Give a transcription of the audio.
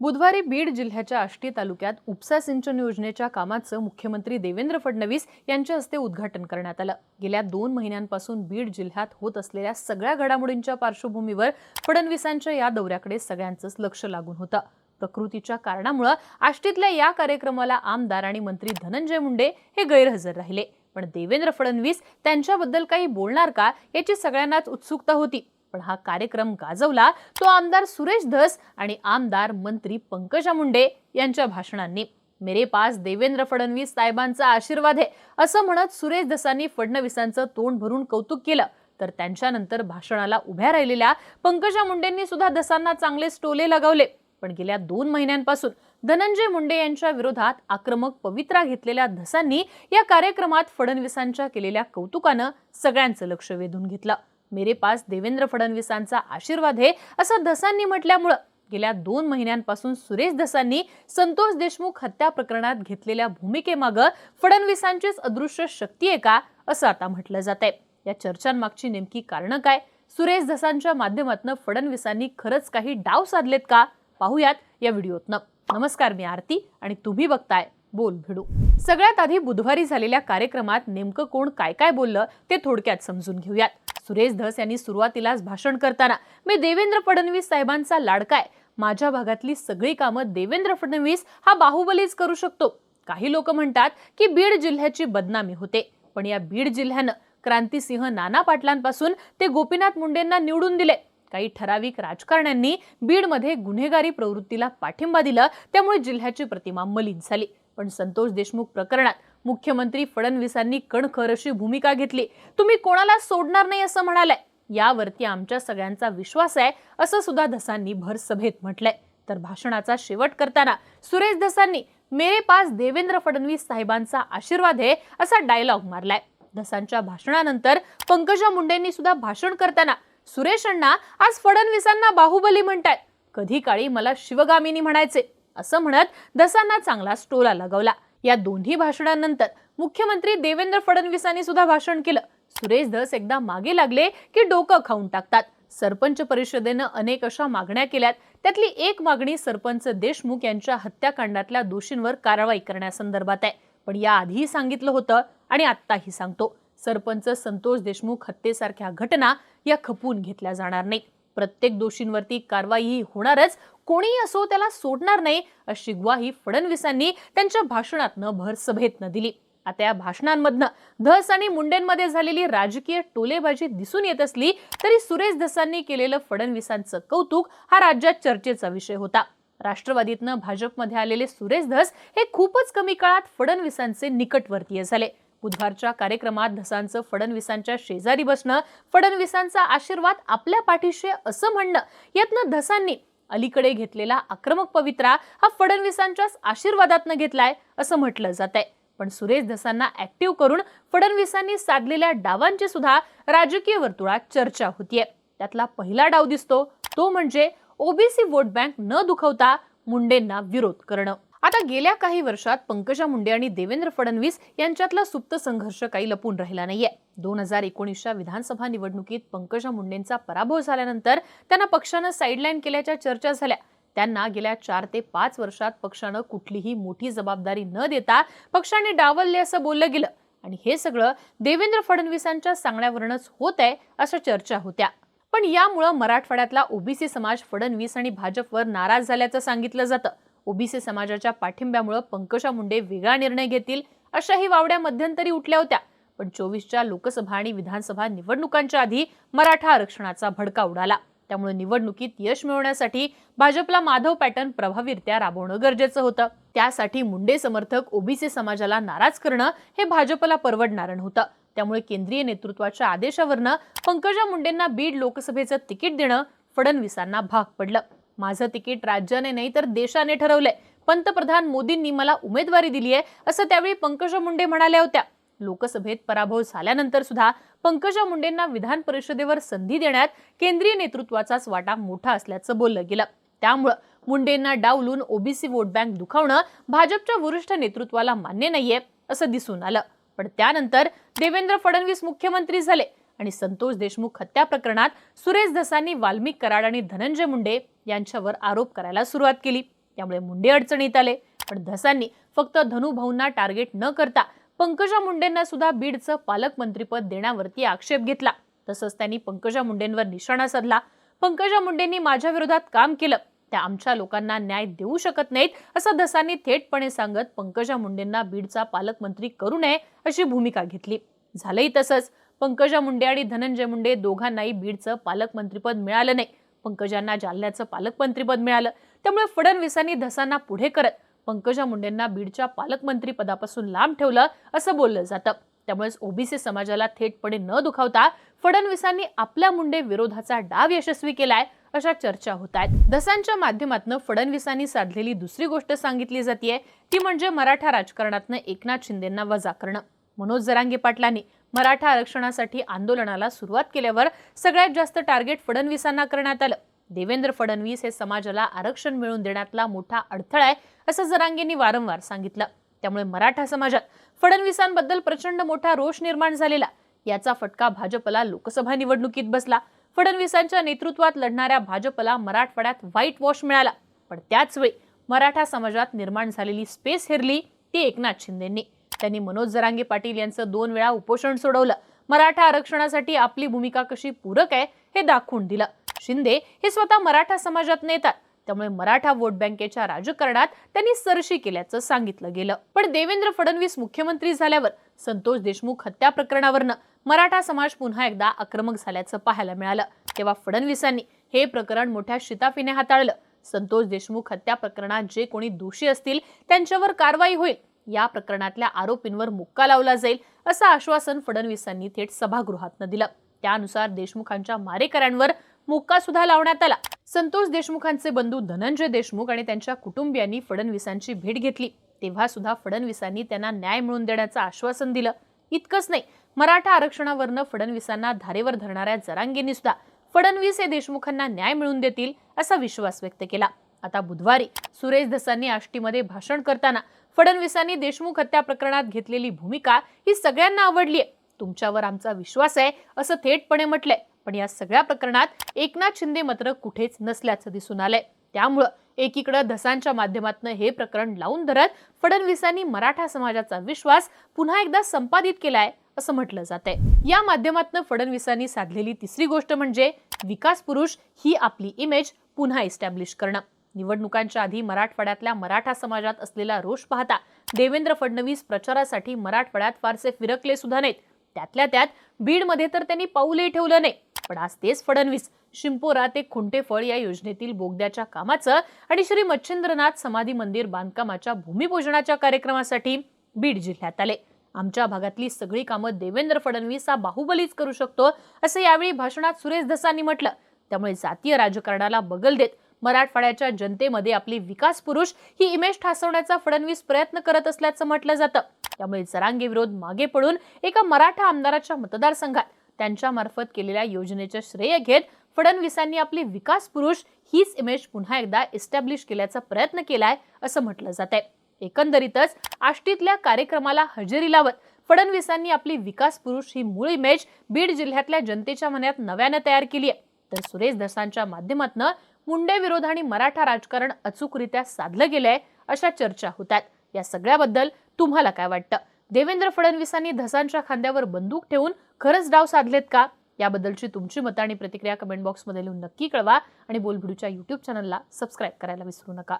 बुधवारी बीड जिल्ह्याच्या आष्टी तालुक्यात उपसा सिंचन योजनेच्या कामाचं मुख्यमंत्री देवेंद्र फडणवीस यांच्या हस्ते उद्घाटन करण्यात आलं. गेल्या दोन महिन्यांपासून बीड जिल्ह्यात होत असलेल्या सगळ्या घडामोडींच्या पार्श्वभूमीवर फडणवीसांच्या या दौऱ्याकडे सगळ्यांचंच लक्ष लागून होतं. प्रकृतीच्या कारणामुळं आष्टीतल्या या कार्यक्रमाला आमदार आणि मंत्री धनंजय मुंडे हे गैरहजर राहिले. पण देवेंद्र फडणवीस त्यांच्याबद्दल काही बोलणार का याची सगळ्यांनाच उत्सुकता होती. पण हा कार्यक्रम गाजवला तो आमदार सुरेश धस आणि आमदार मंत्री पंकजा मुंडे यांच्या भाषणांनी. मेरे पास देवेंद्र फडणवीस साहेबांचा आशीर्वाद आहे असं म्हणत सुरेश धसांनी फडणवीसांचं तोंड भरून कौतुक केलं. तर त्यांच्यानंतर भाषणाला उभ्या राहिलेल्या पंकजा मुंडेंनी सुद्धा धसांना चांगले टोले लगावले. पण गेल्या दोन महिन्यांपासून धनंजय मुंडे यांच्या विरोधात आक्रमक पवित्रा घेतलेल्या धसांनी या कार्यक्रमात फडणवीसांच्या केलेल्या कौतुकानं सगळ्यांचं लक्ष वेधून घेतलं. मेरे पास देवेंद्र फडणवीसांचा आशीर्वाद आहे असं धसांनी म्हटल्यामुळं गेल्या दोन महिन्यांपासून सुरेश धसांनी संतोष देशमुख हत्या प्रकरणात घेतलेल्या भूमिकेमागं फडणवीसांचीच अदृश्य शक्ती आहे का असं आता म्हटलं जात आहे या चर्चांमागची नेमकी कारणं काय? सुरेश धसांच्या माध्यमातून फडणवीसांनी खरंच काही डाव साधलेत का? पाहूयात या व्हिडिओतनं. नमस्कार मी आरती आणि तुम्ही बघताय बोल भिडू. सगळ्यात आधी बुधवारी झालेल्या कार्यक्रमात नेमकं कोण काय काय बोललं ते थोडक्यात समजून घेऊयात. सुरेश धस यांनी सुरुवातीलाच भाषण करताना मी देवेंद्र फडणवीस साहेबांचा लाडकाय माझ्या भागातली सगळी कामं देवेंद्र फडणवीस हा बाहुबलीच करू शकतो. काही लोक म्हणतात की बीड जिल्ह्याची बदनामी होते. पण या बीड जिल्ह्यानं क्रांतिसिंह नाना पाटलांपासून ते गोपीनाथ मुंडेंना निवडून दिले. काही ठराविक राजकारण्यांनी बीडमध्ये गुन्हेगारी प्रवृत्तीला पाठिंबा दिला त्यामुळे जिल्ह्याची प्रतिमा मलिन झाली. पण संतोष देशमुख प्रकरणात मुख्यमंत्री फडणवीसांनी कणखर अशी भूमिका घेतली. तुम्ही कोणाला सोडणार नाही असं म्हणालाय? यावरती आमच्या सगळ्यांचा विश्वास आहे असं सुद्धा धसांनी भर सभेत म्हटलंय. तर भाषणाचा शेवट करताना सुरेश धसांनी मेरे पास देवेंद्र फडणवीस साहेबांचा आशीर्वाद आहे असा डायलॉग मारलाय. धसांच्या भाषणानंतर पंकजा मुंडेंनी सुद्धा भाषण करताना सुरेश अण्णा आज फडणवीसांना बाहुबली म्हणतात कधी काळी मला शिवगामिनी म्हणायचे. असं म्हणत दसांना चांगला स्टोला लगावला. या दोन्ही भाषणांनंतर मुख्यमंत्री देवेंद्र फडणवीसांनी सुद्धा भाषण केलं. सुरेश धस एकदा मागे लागले की डोकं खाऊन टाकतात. सरपंच परिषदेनं अनेक अशा मागण्या केल्यात. त्यातली एक मागणी सरपंच देशमुख यांच्या हत्याकांडातल्या दोषींवर कारवाई करण्यासंदर्भात आहे. पण याआधीही सांगितलं होतं आणि आत्ताही सांगतो. सरपंच संतोष देशमुख हत्येसारख्या घटना या खपवून घेतल्या जाणार नाहीत. प्रत्येक दोषींवरती कारवाई होणारच. कोणीही असो त्याला सोडणार नाही अशी ग्वाही फडणवीसांनी त्यांच्या भाषणातनं भरसभेतनं दिली. आता या भाषणांमधनं धस आणि मुंडेंमध्ये झालेली राजकीय टोलेबाजी दिसून येत असली तरी सुरेश धसांनी केलेलं फडणवीसांचं कौतुक हा राज्यात चर्चेचा विषय होता. राष्ट्रवादीतनं भाजपमध्ये आलेले सुरेश धस हे खूपच कमी काळात फडणवीसांचे निकटवर्तीय झाले. बुधवारच्या कार्यक्रमात धसांचं फडणवीसांच्या शेजारी बसणं फडणवीसांचा आशीर्वाद आपल्या पाठीशी असं म्हणणं यातनं धसांनी अलीकडे घेतलेला आक्रमक पवित्रा हा फडणवीसांच्याच आशीर्वादातनं घेतलाय असं म्हटलं जात आहे पण सुरेश धसांना ऍक्टिव्ह करून फडणवीसांनी साधलेल्या डावांची सुद्धा राजकीय वर्तुळात चर्चा होतीये. त्यातला पहिला डाव दिसतो तो म्हणजे ओबीसी वोट बँक न दुखवता मुंडेंना विरोध करणं. आता गेल्या काही वर्षात पंकजा मुंडे आणि देवेंद्र फडणवीस यांच्यातला सुप्त संघर्ष काही लपून राहिला नाहीये. दोन हजार एकोणीसच्या विधानसभा निवडणुकीत पंकजा मुंडेंचा पराभव झाल्यानंतर त्यांना पक्षानं साईडलाईन केल्याच्या चर्चा झाल्या. त्यांना गेल्या चार ते पाच वर्षात पक्षानं कुठलीही मोठी जबाबदारी न देता पक्षाने डावलले असं बोललं गेलं. आणि हे सगळं देवेंद्र फडणवीसांच्या सांगण्यावरूनच होत आहे अशा चर्चा होत्या. पण यामुळं मराठवाड्यातला ओबीसी समाज फडणवीस आणि भाजपवर नाराज झाल्याचं सांगितलं जातं. ओबीसी समाजाच्या पाठिंब्यामुळे पंकजा मुंडे वेगळा निर्णय घेतील अशाही वावड्या मध्यंतरी उठल्या होत्या. पण चोवीसच्या लोकसभा आणि विधानसभा निवडणुकांच्या आधी मराठा आरक्षणाचा भडका उडाला. त्यामुळे निवडणुकीत यश मिळवण्यासाठी भाजपला माधव पॅटर्न प्रभावीरित्या राबवणं गरजेचं होतं. त्यासाठी मुंडे समर्थक ओबीसी समाजाला नाराज करणं हे भाजपला परवडणार नव्हतं. त्यामुळे केंद्रीय नेतृत्वाच्या आदेशावरनं पंकजा मुंडेंना बीड लोकसभेचं तिकीट देणं फडणवीसांना भाग पडलं. माझं तिकीट राज्याने नाही तर देशाने ठरवलंय. पंतप्रधान मोदींनी मला उमेदवारी दिली आहे असं त्यावेळी पंकजा मुंडे म्हणाल्या होत्या. लोकसभेत पराभव झाल्यानंतर सुद्धा पंकजा मुंडेंना विधान परिषदेवर संधी देण्यात केंद्रीय नेतृत्वाचाच वाटा मोठा असल्याचं बोललं गेलं. त्यामुळं मुंडेंना डावलून ओबीसी वोट बँक दुखावणं भाजपच्या वरिष्ठ नेतृत्वाला मान्य नाहीये असं दिसून आलं. पण त्यानंतर देवेंद्र फडणवीस मुख्यमंत्री झाले. आणि संतोष देशमुख हत्या प्रकरणात सुरेश धसांनी वाल्मिक कराड आणि धनंजय मुंडे यांच्यावर आरोप करायला सुरुवात केली. त्यामुळे मुंडे अडचणीत आले. पण धसांनी फक्त धनुभाऊंना टार्गेट न करता पंकजा मुंडेंना सुद्धा बीडचं पालकमंत्रीपद देण्यावरती आक्षेप घेतला. तसंच त्यांनी पंकजा मुंडेंवर निशाणा साधला. पंकजा मुंडेंनी माझ्या विरोधात काम केलं. त्या आमच्या लोकांना न्याय देऊ शकत नाहीत असं धसांनी थेटपणे सांगत पंकजा मुंडेंना बीडचा पालकमंत्री करू नये अशी भूमिका घेतली. झालंही तसंच. पंकजा मुंडे आणि धनंजय मुंडे दोघांनाही बीडचं पालकमंत्रीपद मिळालं नाही. पंकजांना जालन्याचं पालकमंत्रीपद मिळालं. त्यामुळे फडणवीसांनी धसांना पुढे करत पंकजा मुंडेंना बीडच्या पालकमंत्री पदापासून लांब ठेवलं असं बोललं जातं. त्यामुळेच ओबीसी समाजाला थेटपणे न दुखावता फडणवीसांनी आपल्या मुंडे विरोधाचा डाव यशस्वी केलाय अशा चर्चा होत आहेत. धसांच्या माध्यमातून फडणवीसांनी साधलेली दुसरी गोष्ट सांगितली जाते ती म्हणजे मराठा राजकारणातनं एकनाथ शिंदेंना वजा करणं. मनोज जरांगे पाटलांनी मराठा आरक्षणासाठी आंदोलनाला सुरुवात केल्यावर सगळ्यात जास्त टार्गेट फडणवीसांना करण्यात आलं. देवेंद्र फडणवीस हे समाजाला आरक्षण मिळवून देण्यातला मोठा अडथळा आहे असं जरांगेंनी वारंवार सांगितलं. त्यामुळे मराठा समाजात फडणवीसांबद्दल प्रचंड मोठा रोष निर्माण झालेला. याचा फटका भाजपला लोकसभा निवडणुकीत बसला. फडणवीसांच्या नेतृत्वात लढणाऱ्या भाजपला मराठवाड्यात व्हाईट वॉश मिळाला. पण त्याचवेळी मराठा समाजात निर्माण झालेली स्पेस हेरली ती एकनाथ शिंदेंनी. त्यांनी मनोज जरांगे पाटील यांचं दोन वेळा उपोषण सोडवलं. मराठा आरक्षणासाठी आपली भूमिका कशी पूरक आहे हे दाखवून दिलं. शिंदे हे स्वतः मराठा समाजात नेतात. त्यामुळे मराठा वोट बँकेच्या राजकारणात त्यांनी सरशी केल्याचं सांगितलं गेलं. पण देवेंद्र फडणवीस मुख्यमंत्री झाल्यावर संतोष देशमुख हत्या प्रकरणावरनं मराठा समाज पुन्हा एकदा आक्रमक झाल्याचं पाहायला मिळालं. तेव्हा फडणवीसांनी हे प्रकरण मोठ्या शिताफीने हाताळलं. संतोष देशमुख हत्या प्रकरणात जे कोणी दोषी असतील त्यांच्यावर कारवाई होईल या प्रकरणातल्या आरोपींवर मुक्का लावला जाईल असं आश्वासन फडणवीसांनी थेट सभागृहातनं दिलं. त्यानुसार देशमुखांच्या मारेकऱ्यांवर मुक्का सुद्धा लावण्यात आला. संतोष देशमुखांचे बंधू धनंजय देशमुख आणि त्यांच्या कुटुंबियांनी फडणवीसांची भेट घेतली. तेव्हा सुद्धा फडणवीसांनी त्यांना न्याय मिळवून देण्याचं आश्वासन दिलं. इतकंच नाही मराठा आरक्षणावरनं फडणवीसांना धारेवर धरणाऱ्या जरांगेंनी सुद्धा फडणवीस हे देशमुखांना न्याय मिळवून देतील असा विश्वास व्यक्त केला. आता बुधवारी सुरेश धसांनी आष्टीमध्ये भाषण करताना फडणवीसांनी देशमुख हत्या प्रकरणात घेतलेली भूमिका ही सगळ्यांना आवडली आहे. तुमच्यावर आमचा विश्वास आहे असं थेटपणे म्हटलंय. पण या सगळ्या प्रकरणात एकनाथ शिंदे मात्र कुठेच नसल्याचं दिसून आलंय. त्यामुळं एकीकडे धसांच्या माध्यमातून हे प्रकरण लावून धरत फडणवीसांनी मराठा समाजाचा विश्वास पुन्हा एकदा संपादित केलाय असं म्हटलं जात आहे या माध्यमातून फडणवीसांनी साधलेली तिसरी गोष्ट म्हणजे विकास पुरुष ही आपली इमेज पुन्हा इस्टॅब्लिश करणं. निवडणुकांच्या आधी मराठवाड्यातल्या मराठा समाजात असलेला रोष पाहता देवेंद्र फडणवीस प्रचारासाठी मराठवाड्यात फारसे फिरकले सुद्धा नाहीत. त्यातल्या त्यात बीडमध्ये तर त्यांनी पाऊलही ठेवलं नाही. पण आज तेच फडणवीस शिंपोरा ते खुंटेफळ या योजनेतील बोगद्याच्या कामाचं आणि श्री मच्छिंद्रनाथ समाधी मंदिर बांधकामाच्या भूमिपूजनाच्या कार्यक्रमासाठी बीड जिल्ह्यात आले. आमच्या भागातली सगळी कामं देवेंद्र फडणवीस हा बाहुबलीच करू शकतो असं यावेळी भाषणात सुरेश धसांनी म्हटलं. त्यामुळे जातीय राजकारणाला बगल देत मराठवाड्याच्या जनतेमध्ये आपली विकास पुरुष ही इमेज ठासवण्याचा फडणवीस प्रयत्न करत असल्याचं म्हटलं जातं. त्यामुळे जरांगे विरोध मागे पडून एका मराठा आमदाराच्या मतदारसंघात त्यांच्या मार्फत केलेल्या योजनेचे श्रेय घेत फडणवीसांनी आपली विकास पुरुष हीच इमेज पुन्हा एकदा इस्टॅब्लिश केल्याचा प्रयत्न केलाय असं म्हटलं जात आहे एकंदरीतच आष्टीतल्या कार्यक्रमाला हजेरी लावत फडणवीसांनी आपली विकास पुरुष ही मूळ इमेज बीड जिल्ह्यातल्या जनतेच्या मनात नव्यानं तयार केली आहे तर सुरेश धसांच्या माध्यमातून मुंडे विरोध आणि मराठा राजकारण अचूकरित्या साधलं गेलंय अशा चर्चा होतात या सगळ्याबद्दल तुम्हाला काय वाटतं? देवेंद्र फडणवीसांनी धसांच्या खांद्यावर बंदूक ठेवून खरंच डाव साधलेत का? याबद्दलची तुमची मतं आणि प्रतिक्रिया कमेंट बॉक्समध्ये लिहून नक्की कळवा आणि बोलभिडूच्या युट्यूब चॅनलला सबस्क्राईब करायला विसरू नका.